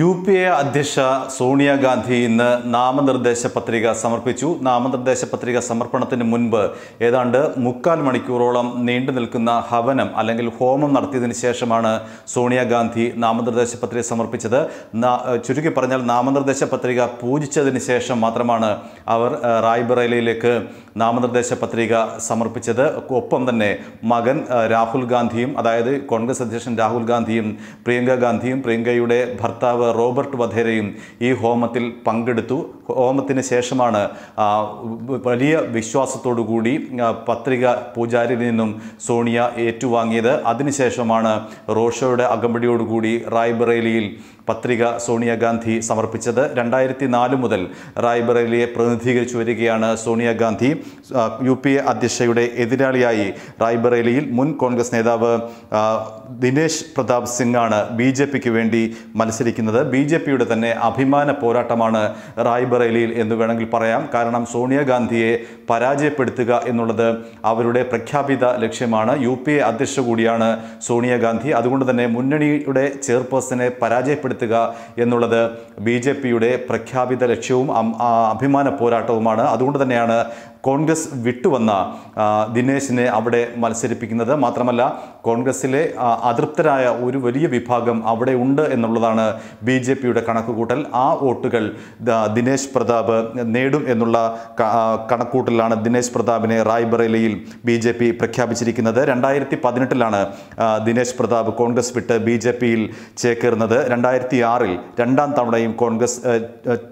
U P A അധ്യക്ഷ സോണിയാഗാന്ധി ഇന്ന് നാമനിർദ്ദേശ പത്രിക സമർപ്പിച്ചു. നാമനിർദ്ദേശ പത്രിക സമർപ്പണത്തിന് മുൻപ് ഏതാണ്ട് മുക്കാൽ മണിക്കൂറോളം നീണ്ടു നിൽക്കുന്ന ഹവനം അല്ലെങ്കിൽ ഹോമം നടത്തിയതിനു ശേഷമാണ് സോണിയാഗാന്ധി നാമനിർദ്ദേശ പത്രിക സമർപ്പിച്ചത്. ചുരുക്കി പറഞ്ഞാൽ നാമനിർദ്ദേശ പത്രിക പൂജിച്ചതിന് ശേഷം മാത്രമാണ് അവർ റായ്ബറേലിയിലേക്ക് നാമനിർദ്ദേശ പത്രിക സമർപ്പിച്ചത്. ഒപ്പം തന്നെ മകൻ രാഹുൽ ഗാന്ധിയും അതായത് കോൺഗ്രസ് അധ്യക്ഷൻ രാഹുൽ ഗാന്ധിയും പ്രിയങ്ക ഗാന്ധിയും പ്രിയങ്കയുടെ ഭർത്താവ് റോബർട്ട് വധേരയും ഈ ഹോമത്തിൽ പങ്കെടുത്തു. ഹോമത്തിന് ശേഷമാണ് വലിയ വിശ്വാസത്തോടു കൂടി പത്രിക പൂജാരിയിൽ നിന്നും സോണിയ ഏറ്റുവാങ്ങിയത്. അതിനുശേഷമാണ് റോഷോയുടെ അകമ്പടിയോടുകൂടി റായ്ബറേലിയിൽ പത്രിക സോണിയാഗാന്ധി സമർപ്പിച്ചത്. രണ്ടായിരത്തി നാല് മുതൽ റായ്ബറേലിയെ പ്രതിനിധീകരിച്ചു വരികയാണ് സോണിയാഗാന്ധി യു പി എ അധ്യക്ഷയുടെ എതിരാളിയായി റായ്ബറേലിയിൽ മുൻ കോൺഗ്രസ് നേതാവ് ദിനേശ് പ്രതാപ് സിംഗാണ് ബി ജെ പിക്ക് വേണ്ടി മത്സരിക്കുന്നത്. ബി ജെ പിയുടെ തന്നെ അഭിമാന പോരാട്ടമാണ് റായ്ബറേലിയിൽ എന്ന് വേണമെങ്കിൽ പറയാം. കാരണം സോണിയാഗാന്ധിയെ പരാജയപ്പെടുത്തുക എന്നുള്ളത് അവരുടെ പ്രഖ്യാപിത ലക്ഷ്യമാണ്. യു പി എ അധ്യക്ഷ കൂടിയാണ് സോണിയാഗാന്ധി അതുകൊണ്ട് തന്നെ മുന്നണിയുടെ ചെയർപേഴ്സണെ പരാജയപ്പെടുത്തുക എന്നുള്ളത് ബി ജെ പിയുടെ പ്രഖ്യാപിത ലക്ഷ്യവും അഭിമാന പോരാട്ടവുമാണ്. അതുകൊണ്ട് തന്നെയാണ് കോൺഗ്രസ് വിട്ടുവന്ന ദിനേശിനെ അവിടെ മത്സരിപ്പിക്കുന്നത്. മാത്രമല്ല കോൺഗ്രസിലെ അതൃപ്തരായ ഒരു വലിയ വിഭാഗം അവിടെ ഉണ്ട് എന്നുള്ളതാണ് ബി ജെ പിയുടെ കണക്കുകൂട്ടൽ. ആ വോട്ടുകൾ ദിനേശ് പ്രതാപ് നേടും എന്നുള്ള കണക്കൂട്ടലാണ് ദിനേശ് പ്രതാപിനെ റായ്ബറേലിയിൽ ബി ജെ പി പ്രഖ്യാപിച്ചിരിക്കുന്നത്. രണ്ടായിരത്തി പതിനെട്ടിലാണ് ദിനേശ് പ്രതാപ് കോൺഗ്രസ് വിട്ട് ബി ജെ പിയിൽ ചേക്കേറുന്നത്. രണ്ടായിരത്തി ആറിൽ രണ്ടാം തവണയും കോൺഗ്രസ്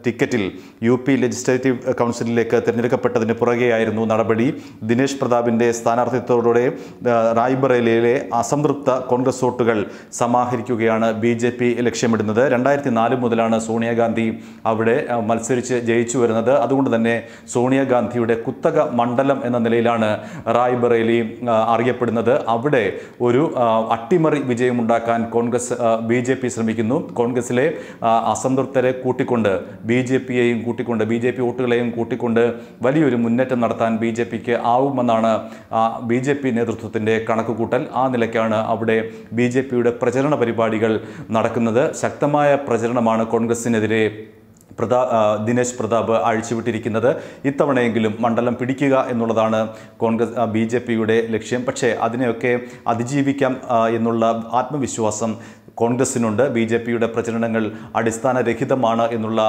ടിക്കറ്റിൽ യു പി ലെജിസ്ലേറ്റീവ് കൗൺസിലിലേക്ക് തിരഞ്ഞെടുക്കപ്പെട്ടതിന് പുറകെയായിരുന്നു നടപടി. ദിനേശ് പ്രതാപിന്റെ സ്ഥാനാർത്ഥിത്വത്തോടെ റായ്ബറേലിയിലെ അസംതൃപ്ത കോൺഗ്രസ് വോട്ടുകൾ സമാഹരിക്കുകയാണ് ബി ജെ പി ലക്ഷ്യമിടുന്നത്. രണ്ടായിരത്തി നാല് മുതലാണ് സോണിയാഗാന്ധി അവിടെ മത്സരിച്ച് ജയിച്ചു വരുന്നത്. അതുകൊണ്ട് തന്നെ സോണിയാഗാന്ധിയുടെ കുത്തക മണ്ഡലം എന്ന നിലയിലാണ് റായ്ബറേലി അറിയപ്പെടുന്നത്. അവിടെ ഒരു അട്ടിമറി വിജയമുണ്ടാക്കാൻ കോൺഗ്രസ് ബി ജെ പി ശ്രമിക്കുന്നു. കോൺഗ്രസിലെ അസംതൃപ്തരെ കൂട്ടിക്കൊണ്ട് ബി ജെ പിയെയും കൂട്ടിക്കൊണ്ട് ബി ജെ പി വോട്ടുകളെയും കൂട്ടിക്കൊണ്ട് വലിയൊരു മുന്നേറ്റം നടത്താൻ ബി ജെ പിക്ക് ആവുമെന്നാണ് ബി ജെ പി നേതൃത്വത്തിന്റെ കണക്കുകൂട്ടൽ. ആ നിലയ്ക്കാണ് അവിടെ ബി ജെ പിയുടെ പ്രചരണ പരിപാടികൾ നടക്കുന്നത്. ശക്തമായ പ്രചരണമാണ് കോൺഗ്രസിനെതിരെ പ്രതാ ദിനേശ് പ്രതാപ് അഴിച്ചുവിട്ടിരിക്കുന്നത്. ഇത്തവണയെങ്കിലും മണ്ഡലം പിടിക്കുക എന്നുള്ളതാണ് കോൺഗ്രസ് ബി ജെ പിയുടെ ലക്ഷ്യം. പക്ഷേ അതിനെയൊക്കെ അതിജീവിക്കാം എന്നുള്ള ആത്മവിശ്വാസം കോൺഗ്രസിനുണ്ട്. ബി ജെ പിയുടെ പ്രചരണങ്ങൾ അടിസ്ഥാനരഹിതമാണ് എന്നുള്ള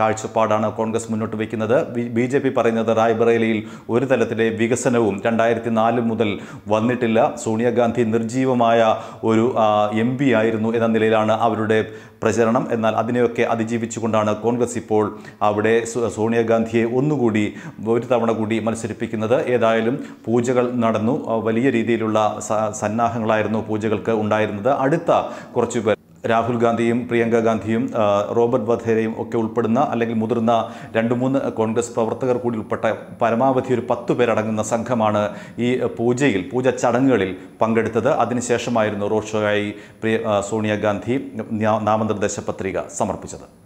കാഴ്ചപ്പാടാണ് കോൺഗ്രസ് മുന്നോട്ട് വയ്ക്കുന്നത്. ബി ജെ പി പറയുന്നത് റായ്ബറേലിയിൽ ഒരു തലത്തിലെ വികസനവും രണ്ടായിരത്തി നാല് മുതൽ വന്നിട്ടില്ല. സോണിയാഗാന്ധി നിർജീവമായ ഒരു എം ആയിരുന്നു എന്ന നിലയിലാണ് അവരുടെ പ്രചരണം. എന്നാൽ അതിനെയൊക്കെ അതിജീവിച്ചുകൊണ്ടാണ് കോൺഗ്രസ് ഇപ്പോൾ അവിടെ സോണിയാഗാന്ധിയെ ഒന്നുകൂടി ഒരു തവണ കൂടി മത്സരിപ്പിക്കുന്നത് ഏതായാലും പൂജകൾ നടന്നു. വലിയ രീതിയിലുള്ള സന്നാഹങ്ങളായിരുന്നു പൂജകൾക്ക് ഉണ്ടായിരുന്നത്. അടുത്ത കുറച്ചു പേർ രാഹുൽ ഗാന്ധിയും പ്രിയങ്ക ഗാന്ധിയും റോബർട്ട് വധേരയും ഒക്കെ ഉൾപ്പെടുന്ന അല്ലെങ്കിൽ മുതിർന്ന രണ്ട് മൂന്ന് കോൺഗ്രസ് പ്രവർത്തകർ കൂടി ഉൾപ്പെട്ട പരമാവധി ഒരു പത്ത് പേരടങ്ങുന്ന സംഘമാണ് ഈ പൂജയിൽ പൂജ ചടങ്ങുകളിൽ പങ്കെടുത്തത്. അതിനുശേഷമായിരുന്നു റോഡ് ഷോയായി പ്രിയ സോണിയാഗാന്ധി നാമനിർദ്ദേശ പത്രിക സമർപ്പിച്ചത്.